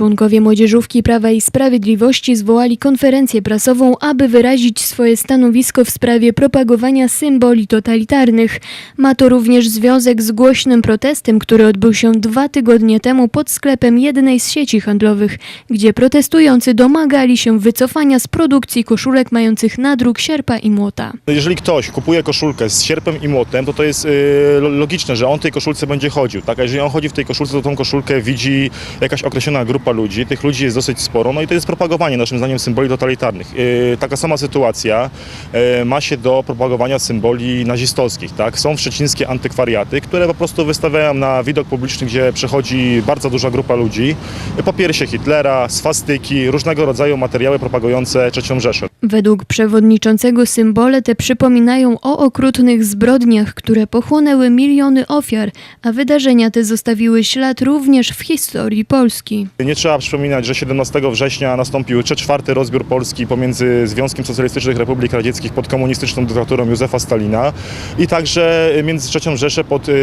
Członkowie Młodzieżówki Prawa i Sprawiedliwości zwołali konferencję prasową, aby wyrazić swoje stanowisko w sprawie propagowania symboli totalitarnych. Ma to również związek z głośnym protestem, który odbył się dwa tygodnie temu pod sklepem jednej z sieci handlowych, gdzie protestujący domagali się wycofania z produkcji koszulek mających nadruk sierpa i młota. Jeżeli ktoś kupuje koszulkę z sierpem i młotem, to to jest y, lo- logiczne, że on tej koszulce będzie chodził. Tak? A jeżeli on chodzi w tej koszulce, to tą koszulkę widzi jakaś określona grupa ludzi. Tych ludzi jest dosyć sporo, no i to jest propagowanie naszym zdaniem symboli totalitarnych. Y, taka sama sytuacja y, ma się do propagowania symboli nazistowskich. Tak? Są szczecińskie antykwariaty, które po prostu wystawiają na widok publiczny, gdzie przechodzi bardzo duża grupa ludzi. Popiersie Hitlera, swastyki, różnego rodzaju materiały propagujące III Rzeszę. Według przewodniczącego symbole te przypominają o okrutnych zbrodniach, które pochłonęły miliony ofiar, a wydarzenia te zostawiły ślad również w historii Polski. Nie trzeba przypominać, że 17 września nastąpił czwarty rozbiór Polski pomiędzy Związkiem Socjalistycznych Republik Radzieckich pod komunistyczną dyktaturą Józefa Stalina i także między III Rzeszę pod yy,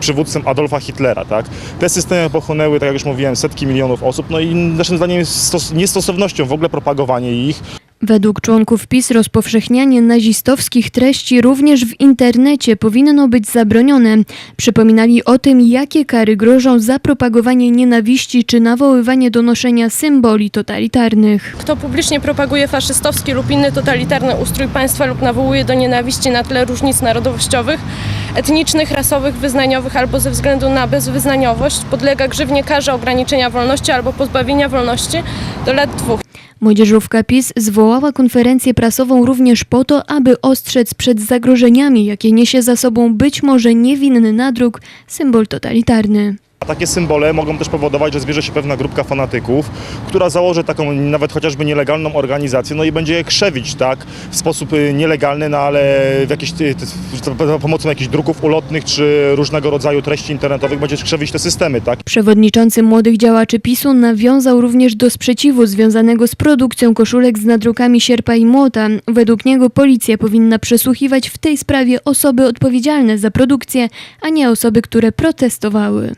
przywództwem Adolfa Hitlera. Tak? Te systemy pochłonęły, tak jak już mówiłem, setki milionów osób, no i naszym zdaniem jest stos- niestosownością w ogóle propagowanie ich. Według członków PiS rozpowszechnianie nazistowskich treści również w internecie powinno być zabronione. Przypominali o tym, jakie kary grożą za propagowanie nienawiści czy nawoływanie do noszenia symboli totalitarnych. Kto publicznie propaguje faszystowski lub inny totalitarny ustrój państwa lub nawołuje do nienawiści na tle różnic narodowościowych, etnicznych, rasowych, wyznaniowych albo ze względu na bezwyznaniowość, podlega grzywnie karze ograniczenia wolności albo pozbawienia wolności do lat dwóch. Młodzieżówka PiS zwołała konferencję prasową również po to, aby ostrzec przed zagrożeniami, jakie niesie za sobą być może niewinny nadruk, symbol totalitarny. A takie symbole mogą też powodować, że zbierze się pewna grupka fanatyków, która założy taką nawet chociażby nielegalną organizację, no i będzie je krzewić, tak, w sposób y, nielegalny, no ale w jakieś, y, za pomocą jakichś druków ulotnych czy różnego rodzaju treści internetowych będzie krzewić te systemy, tak. Przewodniczący młodych działaczy PiSu nawiązał również do sprzeciwu związanego z produkcją koszulek z nadrukami sierpa i młota. Według niego policja powinna przesłuchiwać w tej sprawie osoby odpowiedzialne za produkcję, a nie osoby, które protestowały.